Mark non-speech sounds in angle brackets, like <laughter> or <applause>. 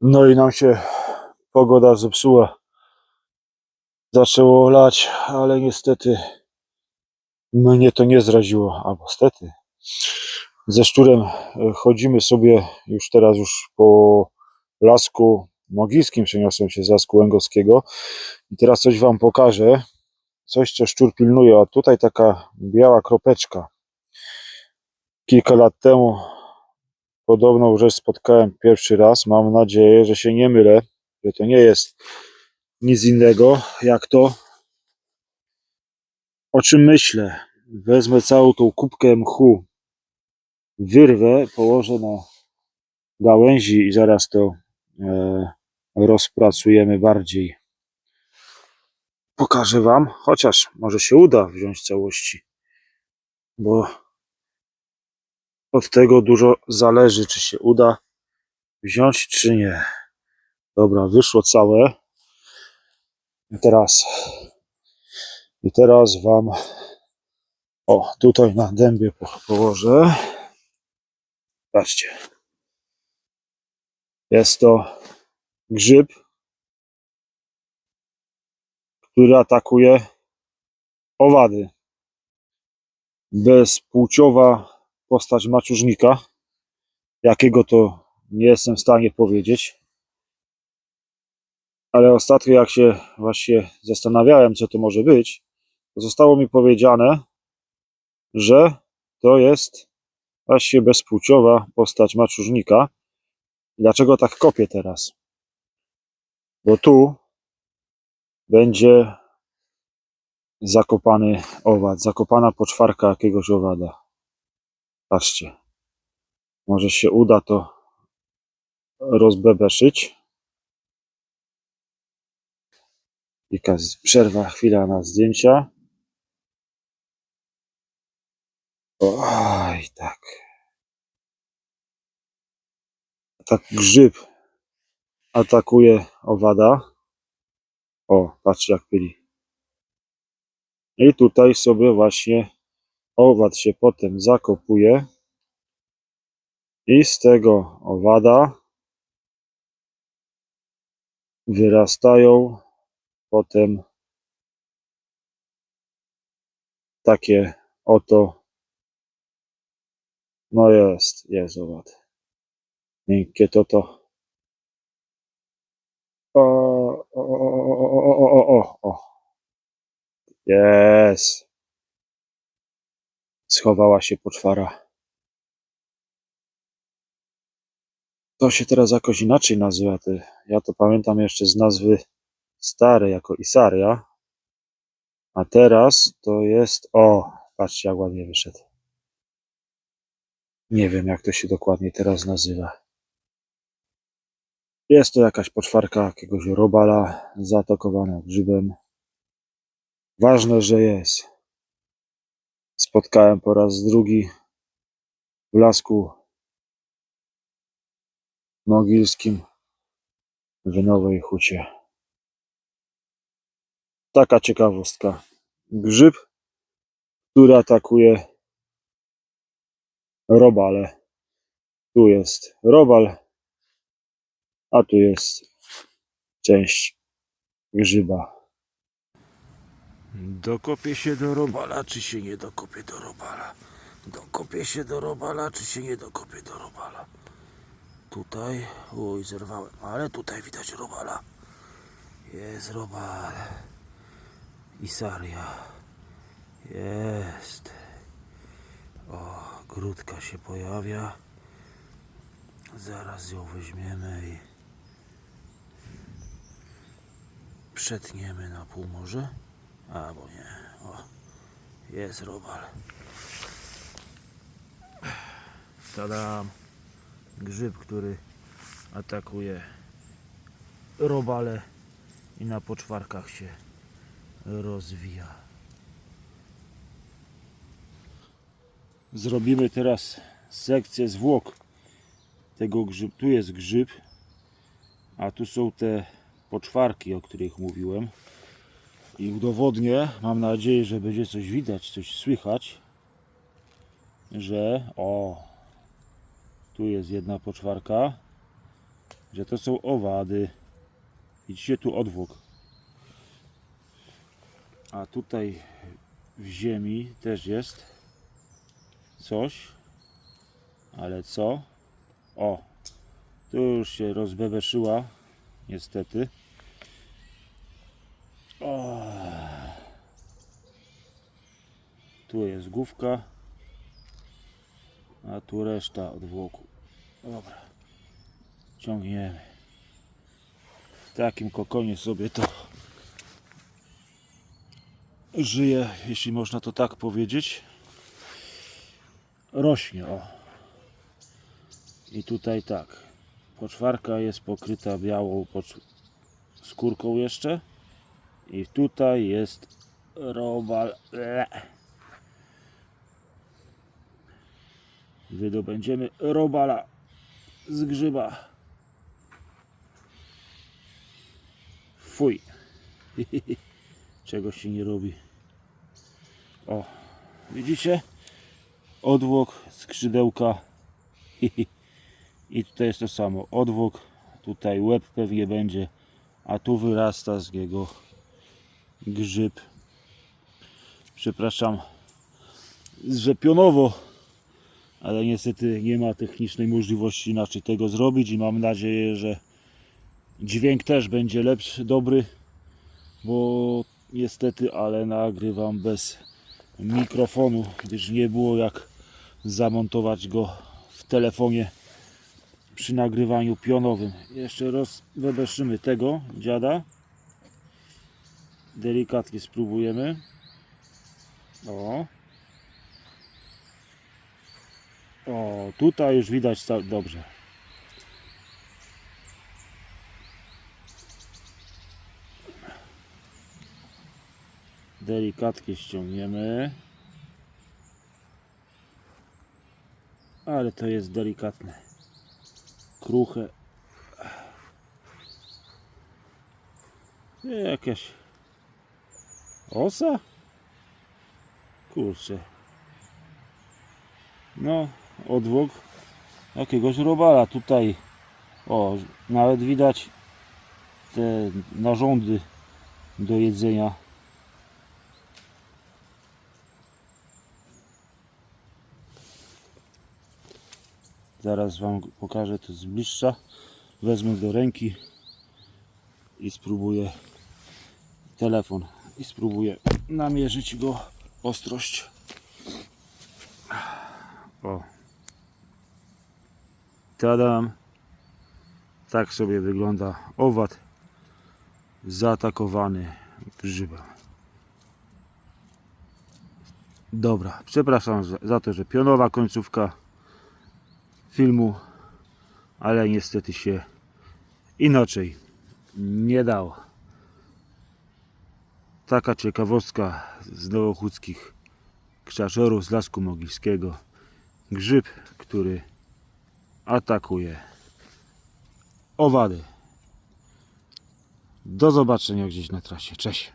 No i nam się pogoda zepsuła. Zaczęło lać, ale niestety mnie to nie zraziło. Albo stety. Ze szczurem e, chodzimy sobie już teraz już po lasku mogilskim. Przeniosłem się z lasku łęgowskiego. I teraz coś wam pokażę. Coś, co szczur pilnuje. A tutaj taka biała kropeczka. Kilka lat temu podobną rzecz spotkałem pierwszy raz. Mam nadzieję, że się nie mylę, że to nie jest nic innego jak to, o czym myślę. Wezmę całą tą kubkę mchu, wyrwę, położę na gałęzi i zaraz to e, rozpracujemy bardziej. Pokażę Wam, chociaż może się uda wziąć całości, bo od tego dużo zależy, czy się uda wziąć, czy nie. Dobra, wyszło całe. I teraz, i teraz Wam, o, tutaj na dębie po- położę. Patrzcie. Jest to grzyb, który atakuje owady. Bezpłciowa postać maczużnika. Jakiego to nie jestem w stanie powiedzieć. Ale ostatnio, jak się właśnie zastanawiałem, co to może być, to zostało mi powiedziane, że to jest właśnie bezpłciowa postać maczużnika. Dlaczego tak kopię teraz? Bo tu będzie zakopany owad, zakopana poczwarka jakiegoś owada. Patrzcie. Może się uda to rozbebeszyć. Jakaś przerwa, chwila na zdjęcia. Oj, tak. Tak grzyb atakuje owada. O, patrzcie jak pyli. I tutaj sobie właśnie owad się potem zakopuje. I z tego owada wyrastają potem takie oto no jest, jest owad. Miękkie to to. O, o, o, o, o, o, o. Jest. Schowała się poczwara. To się teraz jakoś inaczej nazywa. Ty. Ja to pamiętam jeszcze z nazwy starej jako Isaria. A teraz to jest. O, patrzcie, jak ładnie wyszedł. Nie wiem, jak to się dokładnie teraz nazywa. Jest to jakaś poczwarka jakiegoś robala zaatakowana grzybem. Ważne, że jest. Spotkałem po raz drugi w lasku mogilskim w Nowej Hucie. Taka ciekawostka. Grzyb, który atakuje robale. Tu jest robal, a tu jest część grzyba. Dokopię się do robala, czy się nie dokopię do robala? Dokopię się do robala, czy się nie dokopię do robala? Tutaj, oj, zerwałem, ale tutaj widać robala. Jest robal. Isaria. Jest. O, grudka się pojawia. Zaraz ją weźmiemy i przetniemy na pół może. Albo nie. O, jest robal. Tadam. Grzyb, który atakuje robale i na poczwarkach się rozwija. Zrobimy teraz sekcję zwłok tego grzyb. Tu jest grzyb, a tu są te poczwarki, o których mówiłem. I udowodnię, mam nadzieję, że będzie coś widać, coś słychać, że o, tu jest jedna poczwarka, że to są owady. Widzicie tu odwłok. A tutaj w ziemi też jest coś. Ale co? O, tu już się rozbeweszyła, niestety. O. Tu jest główka, a tu reszta odwłoku. Dobra, ciągniemy. W takim kokonie sobie to żyje, jeśli można to tak powiedzieć. Rośnie, o. I tutaj tak. Poczwarka jest pokryta białą skórką jeszcze. I tutaj jest robal. Ble. Wydobędziemy robala z grzyba. Fuj. <laughs> Czego się nie robi. O, widzicie? Odwłok skrzydełka. <laughs> I tutaj jest to samo. Odwłok, tutaj łeb pewnie będzie, a tu wyrasta z niego grzyb. Przepraszam, że pionowo, ale niestety nie ma technicznej możliwości inaczej tego zrobić i mam nadzieję, że dźwięk też będzie lepszy, dobry, bo niestety, ale nagrywam bez mikrofonu, gdyż nie było jak zamontować go w telefonie przy nagrywaniu pionowym. Jeszcze raz wybeszymy tego dziada. Delikatnie spróbujemy. O. O, tutaj już widać dobrze. Delikatnie ściągniemy. Ale to jest delikatne. Kruche. Jakaś osa? Kurczę. No, odwłok jakiegoś robala tutaj. O, nawet widać te narządy do jedzenia. Zaraz Wam pokażę to z bliższa. Wezmę do ręki i spróbuję telefon i spróbuję namierzyć go ostrość. O. Tadam. Tak sobie wygląda owad zaatakowany grzybem. Dobra, przepraszam za, to, że pionowa końcówka filmu, ale niestety się inaczej nie dało. Taka ciekawostka z nowochódzkich krzaczorów z Lasku Mogilskiego. Grzyb, który atakuje owady. Do zobaczenia gdzieś na trasie. Cześć.